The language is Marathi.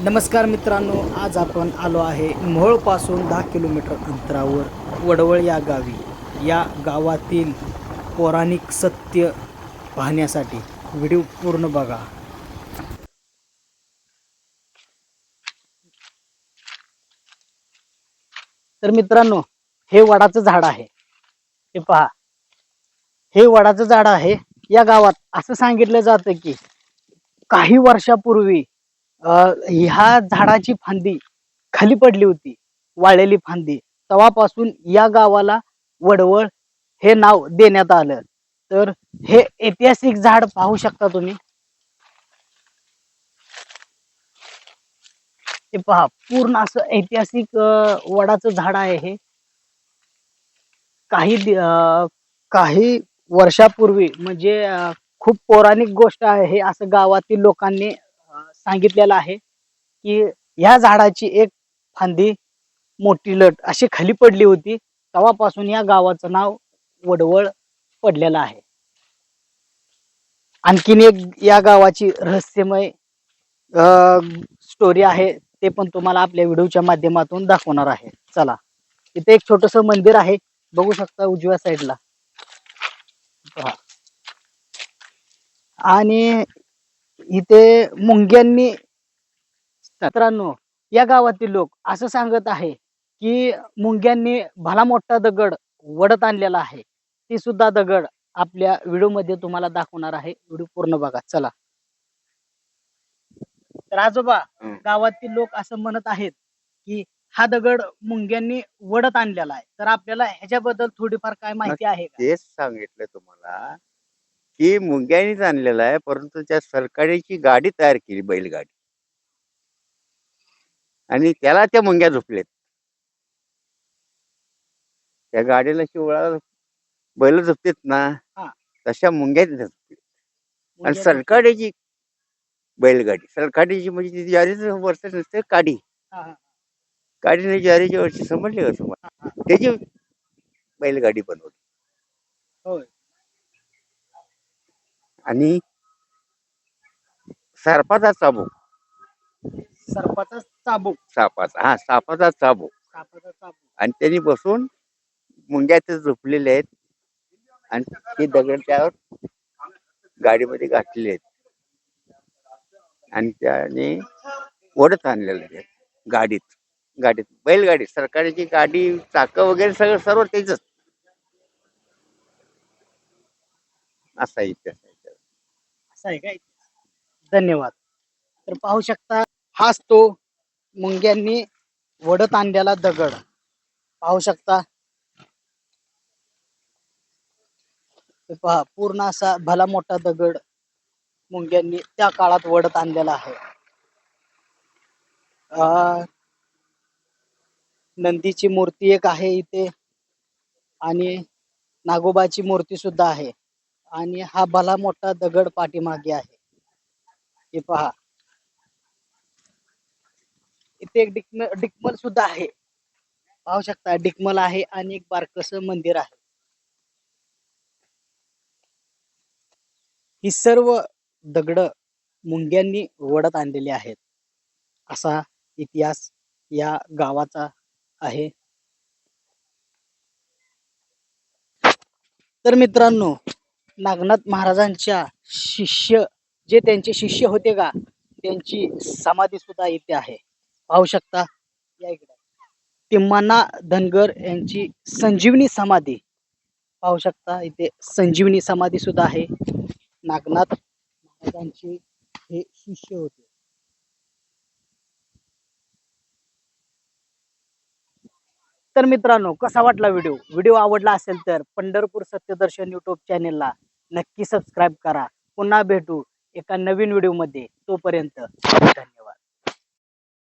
नमस्कार मित्रांनो आज आपण आलो आहे मोहोळपासून दहा किलोमीटर अंतरावर वडवळ या गावी. या गावातील पौराणिक सत्य पाहण्यासाठी व्हिडिओ पूर्ण बघा. तर मित्रांनो हे वडाचं झाड आहे. हे पहा. हे वडाचं झाड आहे या गावात. असं सांगितलं जातं की काही वर्षापूर्वी ह्या झाडाची फांदी खाली पडली होती वाळलेली फांदी. तेव्हापासून या गावाला वडवळ हे नाव देण्यात आलं. तर हे ऐतिहासिक झाड पाहू शकता तुम्ही. हे पहा पूर्ण असं ऐतिहासिक वडाचं झाड आहे हे. काही काही वर्षापूर्वी म्हणजे खूप पौराणिक गोष्ट आहे हे असं गावातील लोकांनी सांगितलेलं आहे की ह्या झाडाची एक फांदी मोठी लट अशी खाली पडली होती तेव्हापासून या गावाचं नाव वडवळ पडलेलं आहे. आणखीन एक या गावाची रहस्यमय स्टोरी आहे ते पण तुम्हाला आपल्या व्हिडिओच्या माध्यमातून दाखवणार आहे. चला इथे एक छोटस मंदिर आहे बघू शकता उजव्या साईडला आणि इथे मुंग्यांनी मित्रांनो या गावातील लोक असं सांगत आहे की मुंग्यांनी भला मोठा दगड वडत आणलेला आहे. ती सुद्धा दगड आपल्या व्हिडिओमध्ये तुम्हाला दाखवणार आहे. व्हिडिओ पूर्ण बघा. चला. तर आजोबा. गावातील लोक असं म्हणत आहेत की हा दगड मुंग्यांनी वडत आणलेला आहे. तर आपल्याला ह्याच्याबद्दल थोडीफार काय माहिती आहे का? तेच सांगितलं तुम्हाला. की मुंग्यांनीच आणलेला आहे परंतु त्या सरकारीची गाडी तयार केली बैलगाडी. आणि त्याला त्या मुंग्या झोपलेत. त्या गाडीला शिवळा बैल झोपतेत ना. तशा मुंग्या झोपलेत. आणि सरकारीची बैलगाडी सरकारीची म्हणजे ती ज्वारीच वर्ष नसते काडी. काडीने ज्वारीची वर्ष समजले का तुम्हाला? त्याची बैलगाडी बनवली होय आणि सर्पाचा चाबूक. सर्पाचा चाबूक. सापाचा हा सापाचा चाबूक. सापाचा चाबूक. आणि त्यांनी बसून मुंग्या ते झोपलेले आहेत आणि ते दगड त्यावर गाडीमध्ये घातलेले आहेत. आणि त्याने ओढत आणलेले आहेत गाडीत. गाडीत बैलगाडी सरकारची गाडी चाक वगैरे सगळं सर्व तेच असा इतिहास आहे. त्याचा. असं आहे काय धन्यवाद. तर पाहू शकता हाच तो मुंग्यांनी वडत आणलेला दगड. पाहू शकता. पहा पूर्ण असा भला मोठा दगड मुंग्यांनी त्या काळात वडत आणलेला आहे. अं, नंदीची मूर्ती एक आहे इथे आणि नागोबाची मूर्ती सुद्धा आहे. आणि हा भला मोठा दगड पाठीमागे आहे. हे पहा. इथे एक डिकम डिकमल सुद्धा आहे. पाहू शकता डिकमल आहे आणि एक बारकस मंदिर आहे. ही सर्व दगड मुंग्यांनी वडत आणलेली आहेत. असा इतिहास या गावाचा आहे. तर मित्रांनो नागनाथ महाराजांच्या शिष्य जे त्यांचे शिष्य होते का त्यांची समाधी सुद्धा इथे आहे. पाहू शकता या इकडे. तिम्माना धनगर यांची संजीवनी समाधी. पाहू शकता इथे संजीवनी समाधी सुद्धा आहे. नागनाथ महाराजांचे हे शिष्य होते. तर मित्रांनो कसा वाटला व्हिडिओ? व्हिडिओ आवडला असेल तर पंढरपूर सत्यदर्शन युट्यूब चॅनेलला नक्की सबस्क्राईब करा. पुन्हा भेटू एका नवीन व्हिडिओमध्ये तोपर्यंत धन्यवाद.